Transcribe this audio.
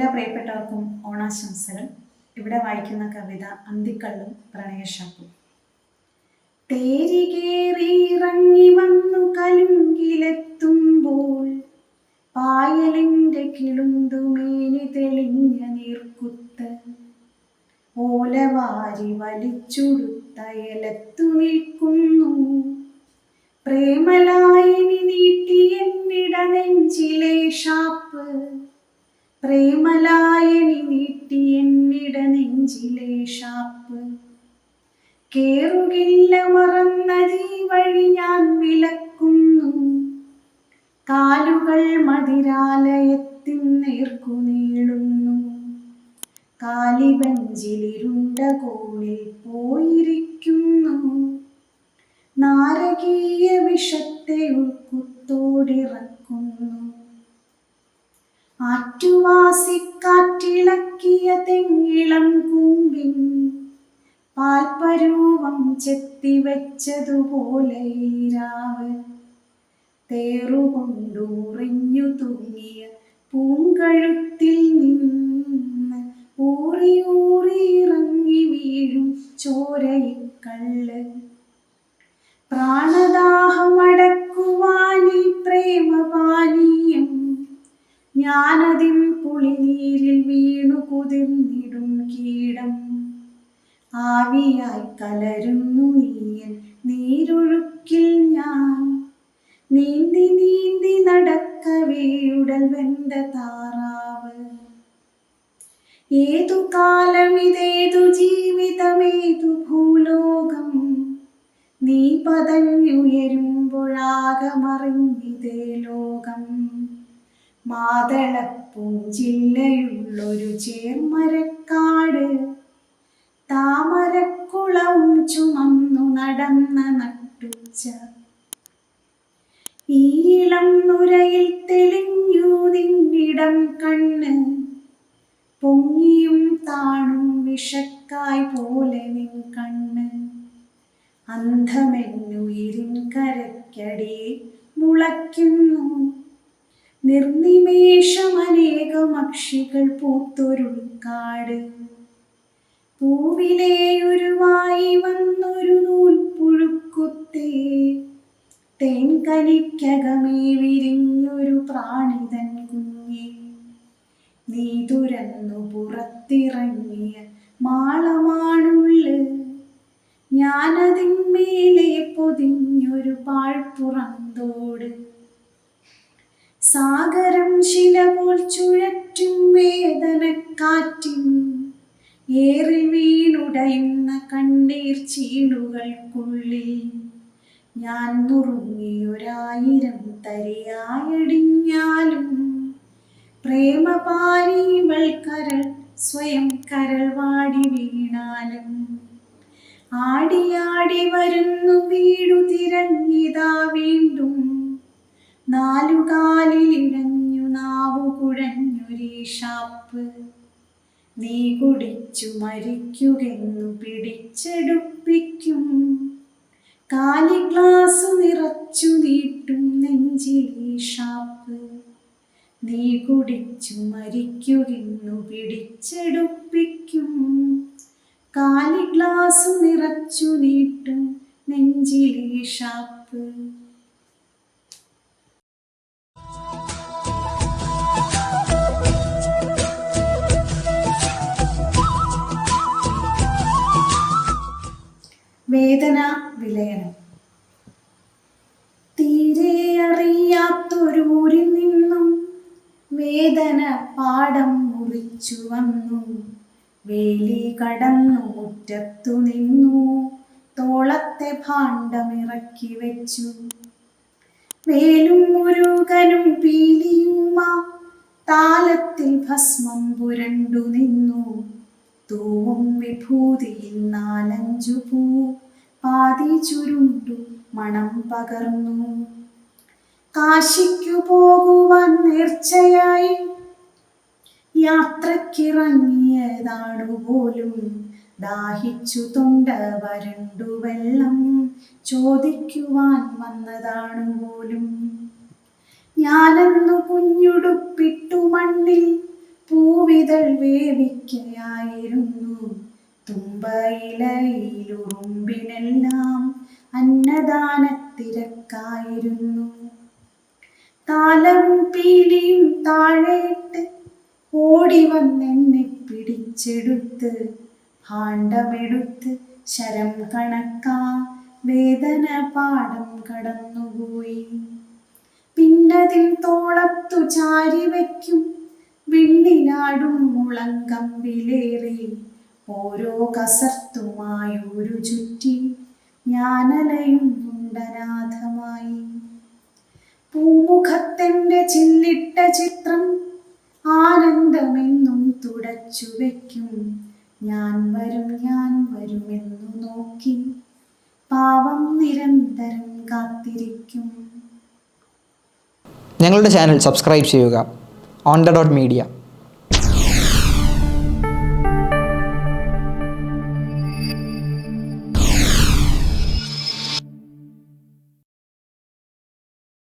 എല്ലാ പ്രിയപ്പെട്ടവർക്കും ഓണാശംസകൾ. ഇവിടെ വായിക്കുന്ന കവിത അന്തിക്കള്ളും പ്രണയശാപ്പും തേരികേറിയിറങ്ങി വന്നു കലുങ്കിലെത്തുമ്പോൾ പായലിന്റെ കിളുന്തുമേനി തെളിഞ്ഞ നീർക്കുത്ത് ഓലവാരി വലിച്ചുടുത്ത എലത്തു നിൽക്കുന്നു. പ്രേമലായിനി നീട്ടി പ്രേമലായനി നീട്ടി എന്നിട നെഞ്ചിലെ ഷാപ്പ് കേറുകില്ല മറന്നതീ വഴി ഞാൻ വിലക്കുന്നു. കാലുകൾ മതിരാലയത്തിൻ നേർക്കു നീളുന്നു. കാലിബഞ്ചിലിരുണ്ട കോണിൽ പോയിരിക്കുന്നു. നാരകീയ വിഷത്തെ ഉൾക്കുത്തോടിറക്കുന്നു. ആറ്റുവാസിക്കാറ്റിളക്കിയ തെങ്ങിളം കൂമ്പിൻ പാൽപരൂപം ചെത്തിവെച്ചതുപോലെ രാവ് തേറുകൊണ്ടൂറിഞ്ഞു തൂങ്ങിയ പൂങ്കഴുത്തിൽ വീണു കീടം. ആവിയായി കലരുന്നു നീയൻ നീരൊഴുക്കിൽ ഞാൻ. നീന്തി നീന്തി നടക്കവേയുടൽ വെന്ത താറാവ്. ഏതു കാലം ഇതേതു ജീവിതമേതു ഭൂലോകം. നീ പതഞ്ഞുയരുമ്പോഴാകമറിഞ്ഞിതേ ലോകം. മാതളപ്പൂഞ്ചില്ലയുള്ളൊരു ചേർമരക്കാട്. താമരക്കുളവും ചുമന്നു നടന്ന നട്ടുച്ച. ഈളം നുരയിൽ തെളിഞ്ഞു നിന്നിടം കണ്ണ്. പൊങ്ങിയും താണും വിഷക്കായ് പോലെ നിൻ കണ്ണ്. അന്ധമെന്നുയിരിൻ കരയ്ക്കടി മുളയ്ക്കുന്നു. നിർനിമേഷമനേകം അക്ഷികൾ പൂത്തൊരുൾക്കാട്. പൂവിലേയുരുവായി വന്നൊരു നൂൽപ്പുഴുക്കുത്തേ. തേൻകനിക്കകമേ വിരിഞ്ഞൊരു പ്രാണിതൻ കുഞ്ഞി. നീ തുരന്നു പുറത്തിറങ്ങിയ മാളമാണുള്ള്. ഞാനതിന്മേലെ പൊതിഞ്ഞൊരു പാഴ്പ്പുറന്തോട് സാഗരം ശില പോൽ ചുഴറ്റും വേദനക്കാറ്റിൻ ഏറി വീണുടയുന്ന കണ്ണീർ ചീളുകൾക്കുള്ളിൽ ഞാൻ നുറുങ്ങിയൊരായിരം തരിയായടിഞ്ഞാലും. പ്രേമപാരീവൾ കരൾ സ്വയം കരൾ വാടി വീണാലും. ആടിയാടി വരുന്നു വീടു നാലുകാലിലിഴഞ്ഞു നാവു കുഴഞ്ഞൊരീഷാപ്പ് നീ കുടിച്ചു മരിക്കുകെന്നു പിടിച്ചെടുപ്പിക്കും. കാലി ഗ്ലാസ് നിറച്ചു നീട്ടും നെഞ്ചിലീഷാപ്പ് നീ കുടിച്ചു മരിക്കുകെന്നു പിടിച്ചെടുപ്പിക്കും. കാലി ഗ്ലാസ് നിറച്ചു നീട്ടും നെഞ്ചിലീ വേദന പാടം മുറിച്ചു വന്നു. വേലി കടന്നു മുറ്റത്തു നിന്നു. തോളത്തെ ഭാണ്ഡമിറക്കി വെച്ചു. വേലും മുരുകനും പീലിയുമ. താലത്തിൽ ഭസ്മം പുരണ്ടു നിന്നു. തൂവും വിഭൂതിയിൽ നാലഞ്ചു പൂ. പാതി ചുരുണ്ടു മണം പകർന്നു. കാശിക്കു പോകുവാൻ നേർച്ചയായി. യാത്രക്കിറങ്ങിയതാണു പോലും. ദാഹിച്ചു തൊണ്ട വരണ്ടു വെള്ളം ചോദിക്കുവാൻ വന്നതാണു പോലും. ഞാനെന്നു കുഞ്ഞുടുപ്പിട്ടു മണ്ണിൽ പൂവിതൾ വേവിക്കയായിരുന്നു. തുമ്പയിലയിലുറുമ്പിനെല്ലാം അന്നദാനത്തിരക്കായിരുന്നു. താലം പീലിയും താഴേട്ട് ഓടി വന്നെന്നെ പിടിച്ചെടുത്ത് ഭാണ്ഡമെടുത്ത് ശരം കണക്കാ വേദന പാടം കടന്നുപോയി. പിന്നതിൽ തോളത്തു ചാരി വയ്ക്കും വിണ്ണിനാടും മുളങ്കമ്പിലേറി ഓരോ കസർത്തുമായൊരു ചുറ്റി ഞാനലയും മുണ്ടനാഥമായി പൂമുഖത്തെന്റെ ചില്ലിട്ട ചിത്രം ആനന്ദമെന്നും തുടച്ചു വയ്ക്കും. ഞാൻ വരും ഞാൻ വരുമെന്നു നോക്കി പാവം നിരന്തരം കാത്തിരിക്കും. ഞങ്ങളുടെ ചാനൽ സബ്സ്ക്രൈബ് ചെയ്യുക. On the dot media